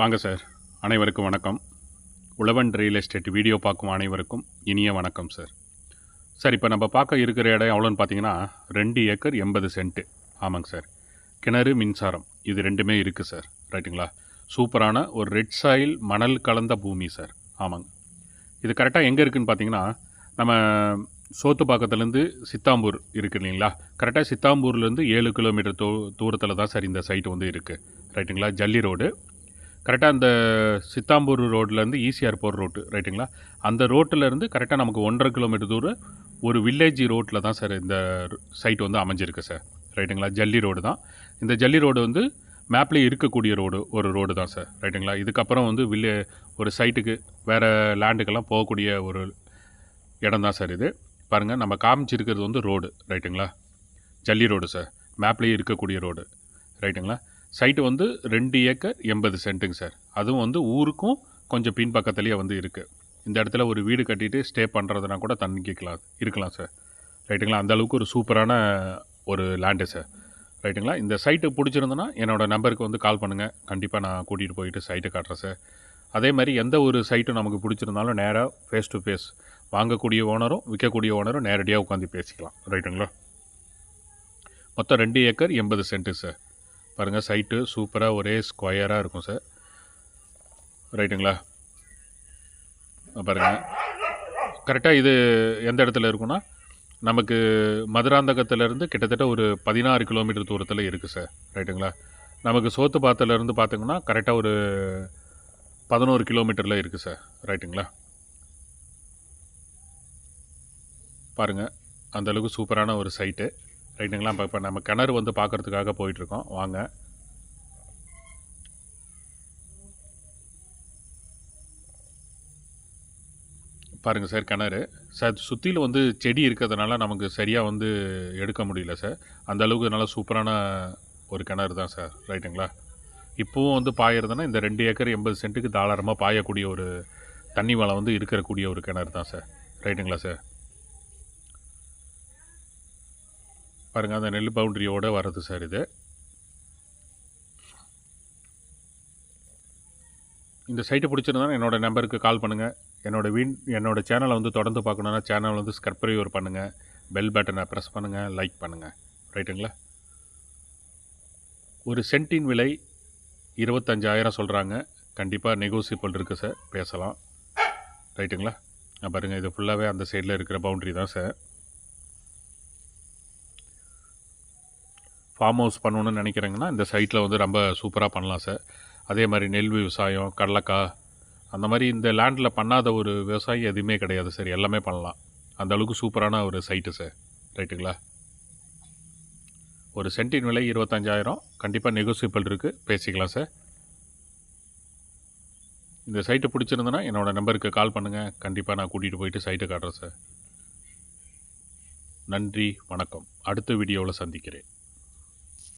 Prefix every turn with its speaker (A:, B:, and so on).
A: வாங்க சார். அனைவருக்கும் வணக்கம். உழவன் ரியல் எஸ்டேட் வீடியோ பார்க்கும் அனைவருக்கும் இனிய வணக்கம் சார். சார் இப்போ நம்ம பார்க்க இருக்கிற இடம் எவ்வளோன்னு பார்த்தீங்கன்னா ரெண்டு ஏக்கர் எண்பது சென்ட்டு. ஆமாங்க சார். கிணறு மின்சாரம். இது ரெண்டுமே இருக்குது சார். ரைட்டுங்களா? சூப்பரான ஒரு ரெட் சாயில் மணல் கலந்த பூமி சார். ஆமாங்க. இது கரெக்டாக எங்கே இருக்குதுன்னு பார்த்தீங்கன்னா நம்ம சோத்துப்பாக்கத்துலேருந்து சித்தாம்பூர் இருக்குது இல்லைங்களா? கரெக்டாக சித்தாம்பூர்லேருந்து ஏழு கிலோமீட்டர் தூ தூரத்தில் தான் சார் இந்த சைட்டு வந்து இருக்குது ரைட்டுங்களா? ஜல்லி ரோடு கரெக்டாக அந்த சித்தாம்பூர் ரோட்லேருந்து ஈசிஆர் போகிற ரோட்டு ரைட்டுங்களா அந்த ரோட்டிலேருந்து கரெக்டாக நமக்கு ஒன்றரை கிலோமீட்டர் தூரம் ஒரு வில்லேஜ் ரோட்டில் தான் சார் இந்த சைட் வந்து அமைஞ்சிருக்கு சார் ரைட்டுங்களா ஜல்லி ரோடு தான். இந்த ஜல்லி ரோடு வந்து மேப்பில் இருக்கக்கூடிய ரோடு ஒரு ரோடு தான் சார் ரைட்டுங்களா இதுக்கப்புறம் வந்து வில்லே ஒரு சைட்டுக்கு வேறு லேண்டுக்கெல்லாம் போகக்கூடிய ஒரு இடம் தான் சார் இது. பாருங்கள் நம்ம காமிச்சிருக்கிறது வந்து ரோடு ரைட்டுங்களா ஜல்லி ரோடு சார் மேப்லேயே இருக்கக்கூடிய ரோடு ரைட்டுங்களா சைட்டு வந்து ரெண்டு ஏக்கர் எண்பது சென்ட்டுங்க சார். அதுவும் வந்து ஊருக்கும் கொஞ்சம் பின்பக்கத்துலேயே வந்து இருக்குது இந்த இடத்துல ஒரு வீடு கட்டிட்டு ஸ்டே பண்ணுறதுனா கூட தங்கிக்கலாம் இருக்கலாம் சார். ரைட்டுங்களா? அந்த அளவுக்கு ஒரு சூப்பரான ஒரு லேண்டு சார். ரைட்டுங்களா? இந்த சைட்டு பிடிச்சிருந்தனா என்னோடய நம்பருக்கு வந்து கால் பண்ணுங்கள் கண்டிப்பாக நான் கூட்டிகிட்டு போயிட்டு சைட்டை காட்டுறேன் சார். அதே மாதிரி எந்த ஒரு சைட்டும் நமக்கு பிடிச்சிருந்தாலும் நேராக ஃபேஸ் டு ஃபேஸ் வாங்கக்கூடிய ஓனரும் விற்கக்கூடிய ஓனரும் நேரடியாக உட்காந்து பேசிக்கலாம். ரைட்டுங்களா? மொத்தம் ரெண்டு ஏக்கர் எண்பது சென்ட்டு சார். பாருங்கள் சைட்டு சூப்பராக ஒரே ஸ்கொயராக இருக்கும் சார் ரைட்டுங்களா பாருங்கள் கரெக்டாக இது எந்த இடத்துல இருக்குன்னா நமக்கு மதுராந்தகத்திலேருந்து கிட்டத்தட்ட ஒரு பதினாறு கிலோமீட்டர் தூரத்தில் இருக்குது சார் ரைட்டுங்களா நமக்கு சோத்துப்பாத்துலேருந்து பார்த்தீங்கன்னா கரெக்டாக ஒரு பதினோரு கிலோமீட்டரில் இருக்குது சார் ரைட்டுங்களா பாருங்கள் அந்தளவுக்கு சூப்பரான ஒரு சைட்டு ரைட்டுங்களா இப்போ இப்போ நம்ம கிணறு வந்து பார்க்குறதுக்காக போயிட்டுருக்கோம். வாங்க. பாருங்கள் சார் கிணறு. சார் சுற்றிலும் வந்து செடி இருக்கிறதுனால நமக்கு சரியாக வந்து எடுக்க முடியல சார். அந்த அளவுக்கு நல்லா சூப்பரான ஒரு கிணறு தான் சார் ரைட்டுங்களா? இப்போவும் வந்து பாயிறதுன்னா இந்த ரெண்டு ஏக்கர் எண்பது சென்ட்டுக்கு தாராளமாக பாயக்கூடிய ஒரு தண்ணி வளம் வந்து இருக்கக்கூடிய ஒரு கிணறு தான் சார் ரைட்டுங்களா சார்? பாருங்கள் அந்த நெல் பவுண்டரியோடு வர்றது சார் இது. இந்த சைட்டு பிடிச்சிருந்தா என்னோடய நம்பருக்கு கால் பண்ணுங்கள் என்னோடய வீண் என்னோடய சேனலை வந்து தொடர்ந்து பார்க்கணுன்னா சேனல் வந்து ஸ்கர்பரிவர் பண்ணுங்கள் பெல் பட்டனை ப்ரெஸ் பண்ணுங்கள் லைக் பண்ணுங்கள் ரைட்டுங்களா ஒரு சென்ட்டின் விலை இருபத்தஞ்சாயிரம் சொல்கிறாங்க கண்டிப்பாக நெகோசியபிள் இருக்குது சார். பேசலாம். ரைட்டுங்களா பாருங்கள் இது ஃபுல்லாகவே அந்த சைடில் இருக்கிற பவுண்ட்ரி தான் சார். ஃபார்ம் ஹவுஸ் பண்ணணுன்னு நினைக்கிறீங்கன்னா இந்த சைட்டில் வந்து ரொம்ப சூப்பராக பண்ணலாம் சார் அதே மாதிரி நெல் விவசாயம் கடலக்காய் அந்த மாதிரி இந்த லேண்டில் பண்ணாத ஒரு விவசாயி எதுவுமே கிடையாது சார் எல்லாமே பண்ணலாம். அந்த அளவுக்கு சூப்பரான ஒரு சைட்டு சார் ரைட்டுங்களா ஒரு சென்டின் விலை இருபத்தஞ்சாயிரம். கண்டிப்பாக நெகோசியபிள் இருக்குது பேசிக்கலாம் சார் இந்த சைட்டு பிடிச்சிருந்தனா என்னோடய நம்பருக்கு கால் பண்ணுங்கள் கண்டிப்பாக நான் கூட்டிகிட்டு போயிட்டு சைட்டை காட்டுறேன் சார் நன்றி வணக்கம். அடுத்த வீடியோவில் சந்திக்கிறேன்.